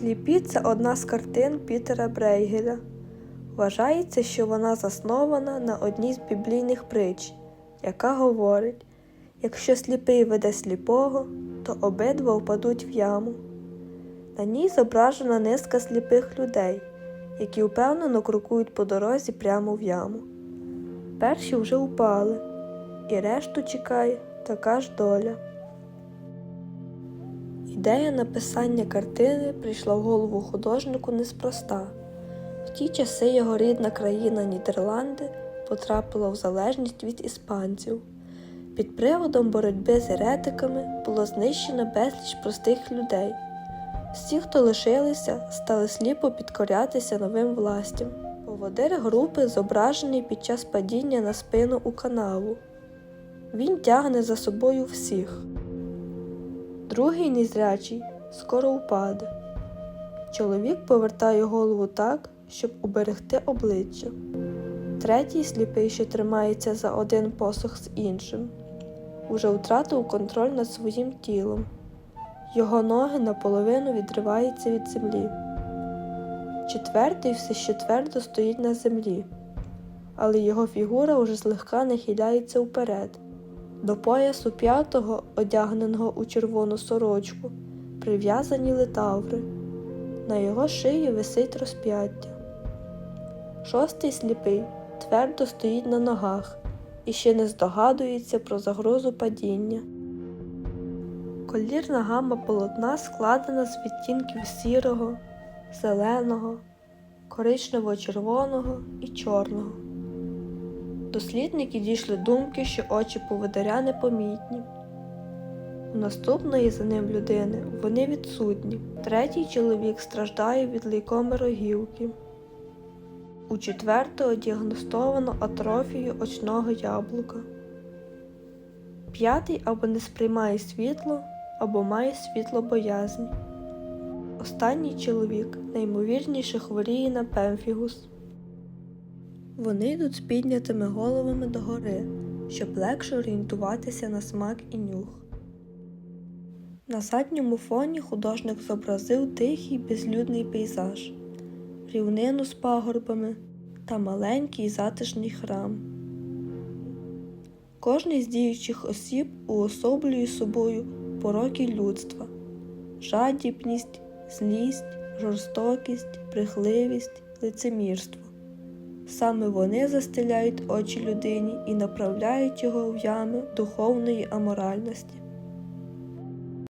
Сліпі це одна з картин Пітера Брейгеля. Вважається, що вона заснована на одній з біблійних притч, яка говорить: якщо сліпий веде сліпого, то обидва впадуть в яму. На ній зображена низка сліпих людей, які впевнено крокують по дорозі прямо в яму. Перші вже упали, і решту чекає така ж доля. Ідея написання картини прийшла в голову художнику неспроста. В ті часи його рідна країна Нідерланди потрапила в залежність від іспанців. Під приводом боротьби з еретиками було знищено безліч простих людей. Всі, хто лишилися, стали сліпо підкорятися новим властям. Поводир групи зображений під час падіння на спину у канаву. Він тягне за собою всіх. Другий незрячий скоро впаде. Чоловік повертає голову так, щоб уберегти обличчя. Третій сліпий, що тримається за один посох з іншим, уже втратив контроль над своїм тілом. Його ноги наполовину відриваються від землі. Четвертий все ще твердо стоїть на землі, але його фігура уже злегка нахиляється вперед. До поясу п'ятого, одягненого у червону сорочку, прив'язані литаври. На його шиї висить розп'яття. Шостий сліпий твердо стоїть на ногах і ще не здогадується про загрозу падіння. Колірна гама полотна складена з відтінків сірого, зеленого, коричнево-червоного і чорного. Дослідники дійшли думки, що очі поводиря непомітні. У наступної за ним людини вони відсутні. Третій чоловік страждає від лейкомерогілки. У четвертого діагностовано атрофію очного яблука. П'ятий або не сприймає світло, або має світлобоязнь. Останній чоловік наймовірніше хворіє на пемфігус. Вони йдуть з піднятими головами догори, щоб легше орієнтуватися на смак і нюх. На задньому фоні художник зобразив тихий безлюдний пейзаж, рівнину з пагорбами та маленький затишний храм. Кожний з діючих осіб уособлює собою пороки людства, жадібність, злість, жорстокість, брехливість, лицемірство. Саме вони застеляють очі людині і направляють його в ями духовної аморальності.